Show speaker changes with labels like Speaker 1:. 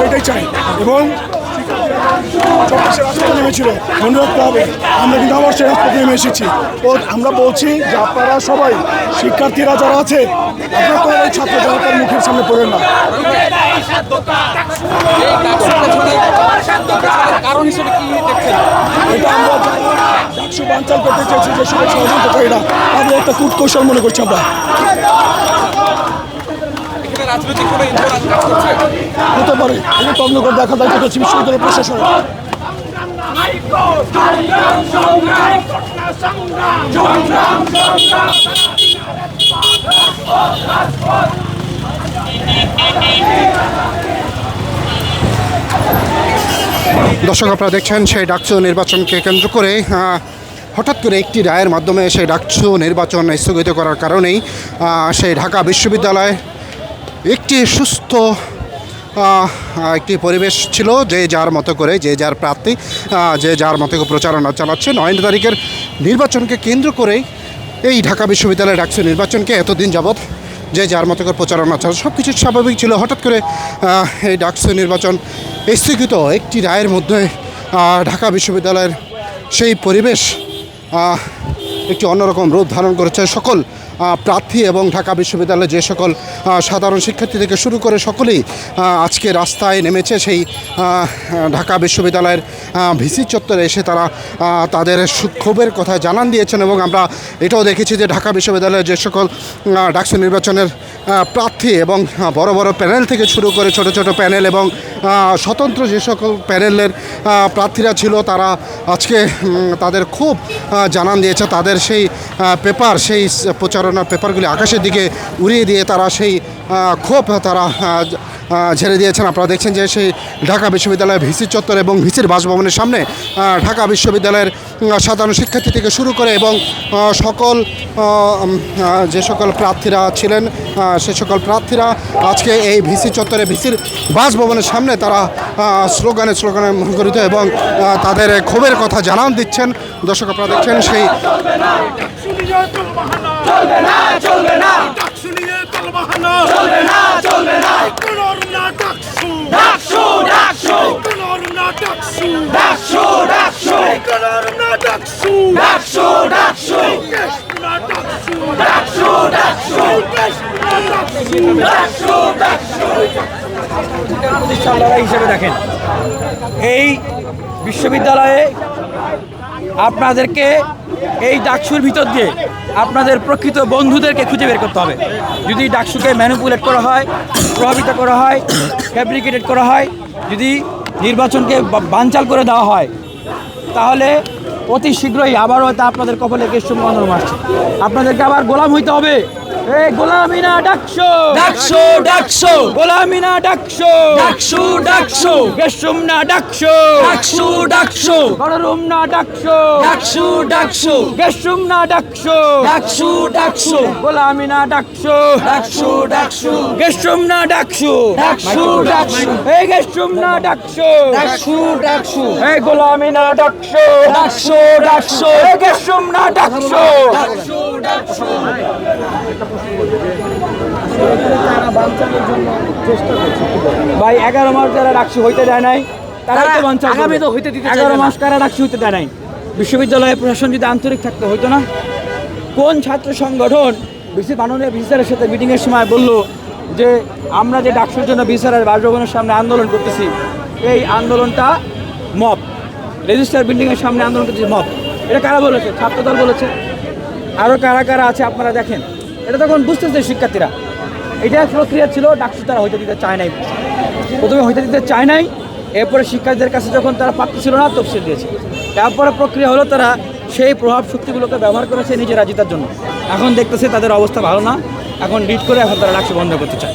Speaker 1: আমরা এটাই চাই। এবং রাখতে হবে। আমরা কিন্তু আবার সেই রাজপথে নেমে এসেছি। ও, আমরা বলছি যে আপনারা সবাই, শিক্ষার্থীরা যারা আছে, আপনারা তো ওই ছাত্র জনতার মুখের সামনে পড়েন না।
Speaker 2: কারণ
Speaker 1: এটা আমরা বাঞ্চাল করতে চেয়েছি, যে সবাই ষড়যন্ত্রকারীরা, তাদের একটা কূটকৌশল মনে করছি আমরা।
Speaker 2: রাজনৈতিক কোনো ইন্ধন কাজ করছে?
Speaker 1: হতে পারে। তদন্ত দেখা হচ্ছে বিশ্ববিদ্যালয় প্রশাসনের
Speaker 3: দর্শক আপনারা দেখছেন সেই ডাকসু নির্বাচনকে কেন্দ্র করে হঠাৎ করে একটি রায়ের মাধ্যমে সেই ডাকসু নির্বাচন স্থগিত করার কারণেই সেই ঢাকা বিশ্ববিদ্যালয় একটি সুস্থ একটি পরিবেশ ছিল, যে যার মতো করে, যে যার প্রার্থী যে যার মতো করে প্রচারণা চালাচ্ছে। নয় তারিখের নির্বাচনকে কেন্দ্র করেই এই ঢাকা বিশ্ববিদ্যালয়ের ডাকসু নির্বাচনকে। এতদিন যাবৎ যে যার মতো করে প্রচারণা চাল সব কিছু স্বাভাবিক ছিল। হঠাৎ করে এই ডাকসু নির্বাচন স্থগিত। একটি রায়ের মধ্যে ঢাকা বিশ্ববিদ্যালয়ের সেই পরিবেশ একটি অন্যরকম রূপ ধারণ করেছে সকল প্রার্থী এবং ঢাকা বিশ্ববিদ্যালয়ের যে সকল সাধারণ শিক্ষার্থী থেকে শুরু করে সকলেই আজকে রাস্তায় নেমেছে সেই ঢাকা বিশ্ববিদ্যালয়ের ভিসি চত্বরে এসে তারা তাদের ক্ষোভের কথা জানান দিয়েছেন এবং আমরা এটাও দেখেছি যে ঢাকা বিশ্ববিদ্যালয়ের যে সকল ডাকসু নির্বাচনের প্রার্থী এবং বড় বড় প্যানেল থেকে শুরু করে ছোট ছোট প্যানেল এবং স্বতন্ত্র যে সকল প্যানেলের প্রার্থীরা ছিল তারা আজকে তাদের খুব জানান দিয়েছে, তাদের সেই পেপার, সেই স- প্রচারণার পেপারগুলি আকাশের দিকে উড়িয়ে দিয়ে তারা সেই ক্ষোভ তারা ঝেড়ে দিয়েছেন। আপনারা দেখছেন যে সেই ঢাকা বিশ্ববিদ্যালয়ের ভিসি চত্বর এবং ভিসির বাসভবনের সামনে ঢাকা বিশ্ববিদ্যালয়ের সাধারণ শিক্ষার্থী থেকে শুরু করে এবং সকল যে সকল প্রার্থীরা ছিলেন সে সকল প্রার্থীরা আজকে এই ভিসি চত্বরে, ভিসির বাসভবনের সামনে তারা স্লোগানে স্লোগানে মুখরিত এবং তাদের ক্ষোভের কথা জানান দিচ্ছেন। দর্শক, আপনারা দেখছেন সেই
Speaker 4: চলবে না চলবে না ডাকসু নিয়ে তলবাহানা চলবে না চলবে না। কোনর না ডাকসু ডাকসু। ডাকসু কোনর না ডাকসু। ডাকসু ডাকসু। কোনর না ডাকসু ডাকসু। ডাকসু না ডাকসু। ডাকসু ডাকসু ডাকসু ডাকসু
Speaker 5: প্রতিষ্ঠানদারা হিসেবে দেখেন। এই বিশ্ববিদ্যালয়ে আপনাদেরকে এই ডাকসুর ভিতর দিয়ে আপনাদের প্রকৃত বন্ধুদেরকে খুঁজে বের করতে হবে। যদি ডাকসুকে ম্যানুপুলেট করা হয়, প্রভাবিত করা হয় ফ্যাব্রিকেটেড করা হয়, যদি নির্বাচনকে বানচাল করে দেওয়া হয়, তাহলে অতি শীঘ্রই আবারও হয়তো আপনাদের কপালে কেষ্টম গন্ধর্ম আসছে। আপনাদেরকে আবার গোলাম হইতে হবে। এই গোলামিনা ডাকশো
Speaker 2: ডাকসো ডাকসো
Speaker 5: গোলামিনা ডাকশো
Speaker 2: ডাকসু ডাকসু
Speaker 5: গেসুম না ডাকশো
Speaker 2: ডাকসু ডাকসু
Speaker 5: গণরুম না ডাকশো
Speaker 2: ডাকসু ডাকসু
Speaker 5: গেসুম না ডাকশো
Speaker 2: ডাকসু ডাকসু
Speaker 5: গোলামিনা ডাকশো
Speaker 2: ডাকসু ডাকসু
Speaker 5: গেসুম না ডাকশো
Speaker 2: ডাকসু ডাকসু
Speaker 5: এই গেসুম না ডাকশো
Speaker 2: ডাকসু ডাকসু
Speaker 5: এই গোলামিনা ডাকশো
Speaker 2: ডাকসু ডাকসু
Speaker 5: এই গেসুম না ডাকশো ভাই এগারো মাস যারা ডাকসু হইতে দেয় নাই তারা
Speaker 2: আগামী তো হইতে দিতে
Speaker 5: এগারো মাস কারা ডাকসু হইতে দেয় নাই? বিশ্ববিদ্যালয়ের প্রশাসন যদি আন্তরিক থাকতে হইতো না? কোন ছাত্র সংগঠন বিসি মাননীয় বিচারের সাথে মিটিংয়ের সময় বলল যে আমরা যে ডাকসুর জন্য বিচারের বাসভবনের সামনে আন্দোলন করতেছি এই আন্দোলনটা মপ রেজিস্টার বিল্ডিংয়ের সামনে আন্দোলন করতেছি মপ এটা কারা বলেছে? ছাত্রদল বলেছে। আরও কারা কারা আছে আপনারা দেখেন। এটা তখন বুঝতেছে শিক্ষার্থীরা। এটা প্রক্রিয়া ছিল, ডাকসু তারা হইতে দিতে চায় নাই। প্রথমে হইতে দিতে চায় নাই, এরপরে শিক্ষার্থীদের কাছে যখন তারা পাচ্ছিল না, তফসিল দিয়েছে। তারপরে প্রক্রিয়া হলো তারা সেই প্রভাব শক্তিগুলোকে ব্যবহার করেছে নিজের রাজিতার জন্য। এখন দেখতেছে তাদের অবস্থা ভালো না, এখন ডিট করে এখন তারা ডাকসু বন্ধ করতে চায়।